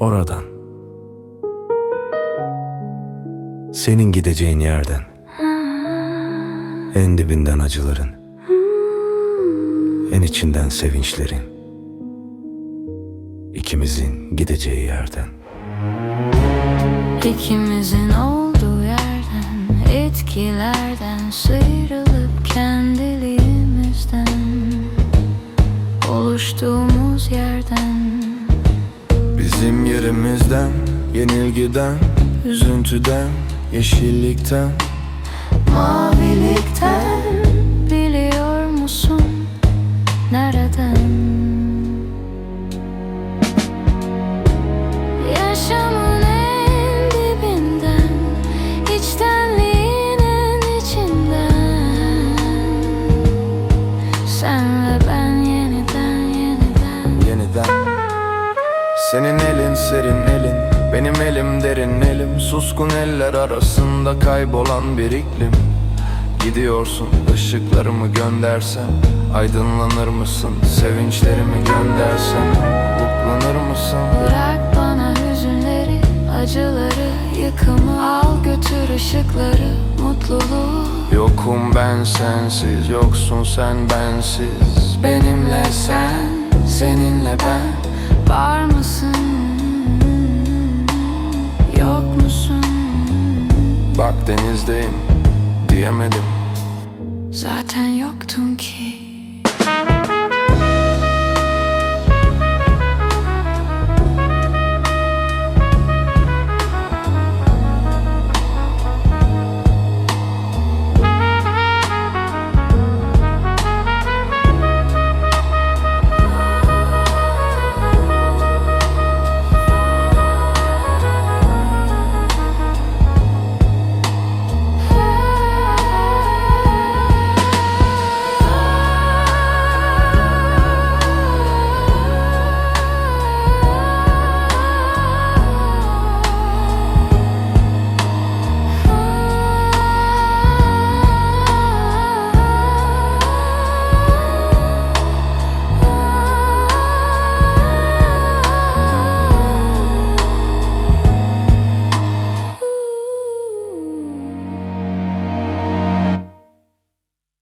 Oradan. Senin gideceğin yerden. En dibinden acıların. En içinden sevinçlerin. İkimizin gideceği yerden. İkimizin olduğu yerden Etkilerden sıyrılıp kendiliğimizden Oluştuğumuz yerden. Bizim yerimizden, yenilgiden, üzüntüden, yeşillikten. Mavilikten biliyor musun? Nereden? Senin elin serin elin, benim elim derin elim. Suskun eller arasında kaybolan bir iklim. Gidiyorsun ışıklarımı göndersem. Aydınlanır mısın sevinçlerimi göndersem? Mutlanır mısın? Bırak bana hüzünleri, acıları, yıkımı. Al götür ışıkları, mutluluğu. Yokum ben sensiz, yoksun sen bensiz. Benimle sen, seninle ben Bak denizdeyim, diyemedim. Zaten yoktun ki